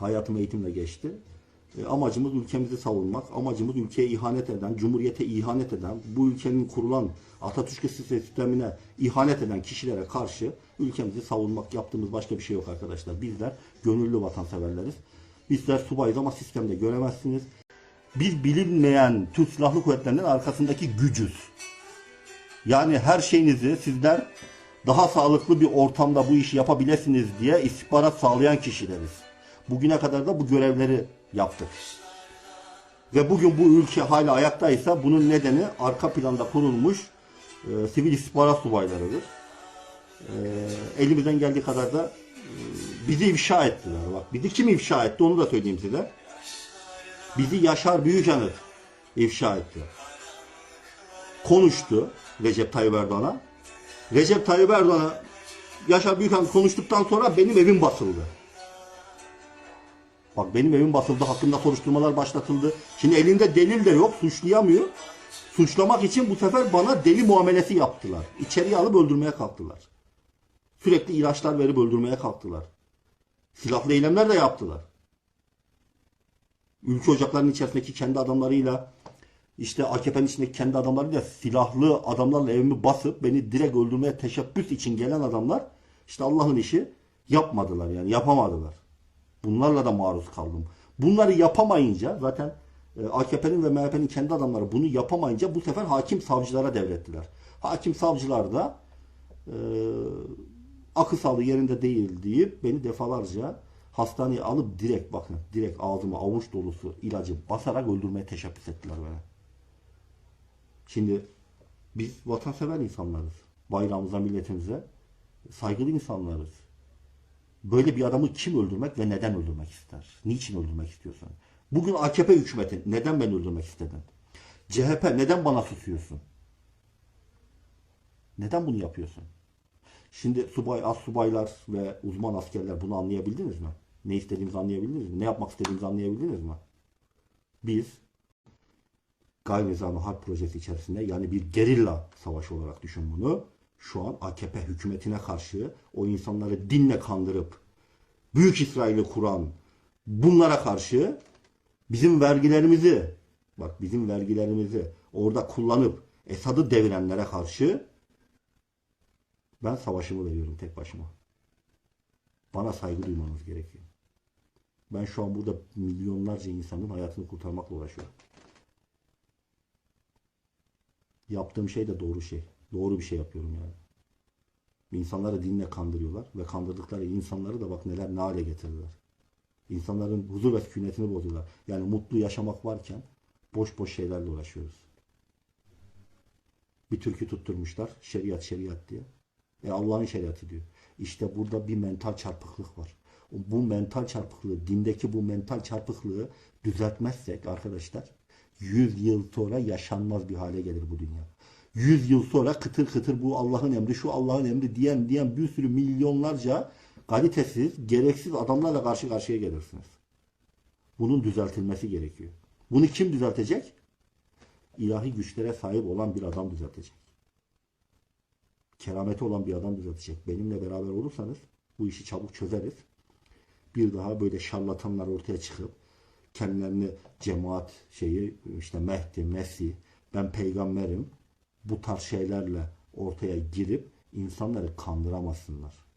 Hayatım eğitimle geçti. E, amacımız ülkemizi savunmak, amacımız ülkeye ihanet eden, cumhuriyete ihanet eden, bu ülkenin kurulan Atatürk sistemine ihanet eden kişilere karşı ülkemizi savunmak. Yaptığımız başka bir şey yok arkadaşlar. Bizler gönüllü vatanseverleriz. Bizler subayız ama sistemde göremezsiniz. Biz bilinmeyen Türk Silahlı Kuvvetleri'nin arkasındaki gücüz. Yani her şeyinizi sizler daha sağlıklı bir ortamda bu işi yapabilirsiniz diye istihbarat sağlayan kişileriz. Bugüne kadar da bu görevleri yaptık. Ve bugün bu ülke hala ayaktaysa bunun nedeni arka planda kurulmuş e, sivil istihbarat subaylarıdır. E, elimizden geldiği kadar da e, bizi ifşa ettiler. Bak bizi kim ifşa etti onu da söyleyeyim size. Bizi Yaşar Büyükanıt ifşa etti. Konuştu Recep Tayyip Erdoğan'a. Recep Tayyip Erdoğan'a Yaşar Büyükanıt konuştuktan sonra benim evim basıldı. Bak benim evim basıldı, hakkında soruşturmalar başlatıldı. Şimdi elinde delil de yok, suçlayamıyor. Suçlamak için bu sefer bana deli muamelesi yaptılar. İçeriye alıp öldürmeye kalktılar. Sürekli ilaçlar verip öldürmeye kalktılar. Silahlı eylemler de yaptılar. Ülke ocaklarının içerisindeki kendi adamlarıyla işte AKP'nin içindeki kendi adamlarıyla silahlı adamlarla evimi basıp beni direkt öldürmeye teşebbüs için gelen adamlar işte Allah'ın işi yapmadılar yani yapamadılar. Bunlarla da maruz kaldım. Bunları yapamayınca zaten e, AKP'nin ve MHP'nin kendi adamları bunu yapamayınca bu sefer hakim savcılara devrettiler. Hakim savcılar da e, akıl sağlığı yerinde değil deyip beni defalarca hastaneye alıp direkt bakın direkt ağzıma avuç dolusu ilacı basarak öldürmeye teşebbüs ettiler beni. Şimdi biz vatansever insanlarız. Bayrağımıza, milletimize saygılı insanlarız. Böyle bir adamı kim öldürmek ve neden öldürmek ister? Niçin öldürmek istiyorsun? Bugün AKP hükümeti neden beni öldürmek istedin? CHP neden bana susuyorsun? Neden bunu yapıyorsun? Şimdi subay, az subaylar ve uzman askerler bunu anlayabildiniz mi? Ne istediğimizi anlayabildiniz mi? Ne yapmak istediğimizi anlayabildiniz mi? Biz gayri nizami harp projesi içerisinde yani bir gerilla savaşı olarak düşün bunu. Şu an AKP hükümetine karşı o insanları dinle kandırıp Büyük İsrail'i kuran bunlara karşı bizim vergilerimizi bak bizim vergilerimizi orada kullanıp Esad'ı devirenlere karşı ben savaşımı veriyorum tek başıma. Bana saygı duymanız gerekiyor. Ben şu an burada milyonlarca insanın hayatını kurtarmakla uğraşıyorum. Yaptığım şey de doğru şey. Doğru bir şey yapıyorum yani. İnsanları dinle kandırıyorlar ve kandırdıkları insanları da bak neler ne hale getirdiler. İnsanların huzur ve sükunetini bozuyorlar. Yani mutlu yaşamak varken boş boş şeylerle uğraşıyoruz. Bir türkü tutturmuşlar. Şeriat şeriat diye. E Allah'ın şeriatı diyor. İşte burada bir mental çarpıklık var. Bu mental çarpıklığı, dindeki bu mental çarpıklığı düzeltmezsek arkadaşlar 100 yıl sonra yaşanmaz bir hale gelir bu dünya. 100 yıl sonra kıtır kıtır bu Allah'ın emri, şu Allah'ın emri diyen diyen bir sürü milyonlarca kalitesiz, gereksiz adamlarla karşı karşıya gelirsiniz. Bunun düzeltilmesi gerekiyor. Bunu kim düzeltecek? İlahi güçlere sahip olan bir adam düzeltecek. Kerameti olan bir adam düzeltecek. Benimle beraber olursanız bu işi çabuk çözeriz. Bir daha böyle şarlatanlar ortaya çıkıp kendilerini cemaat şeyi işte Mehdi, Mesih, ben peygamberim bu tarz şeylerle ortaya girip insanları kandıramazsınlar.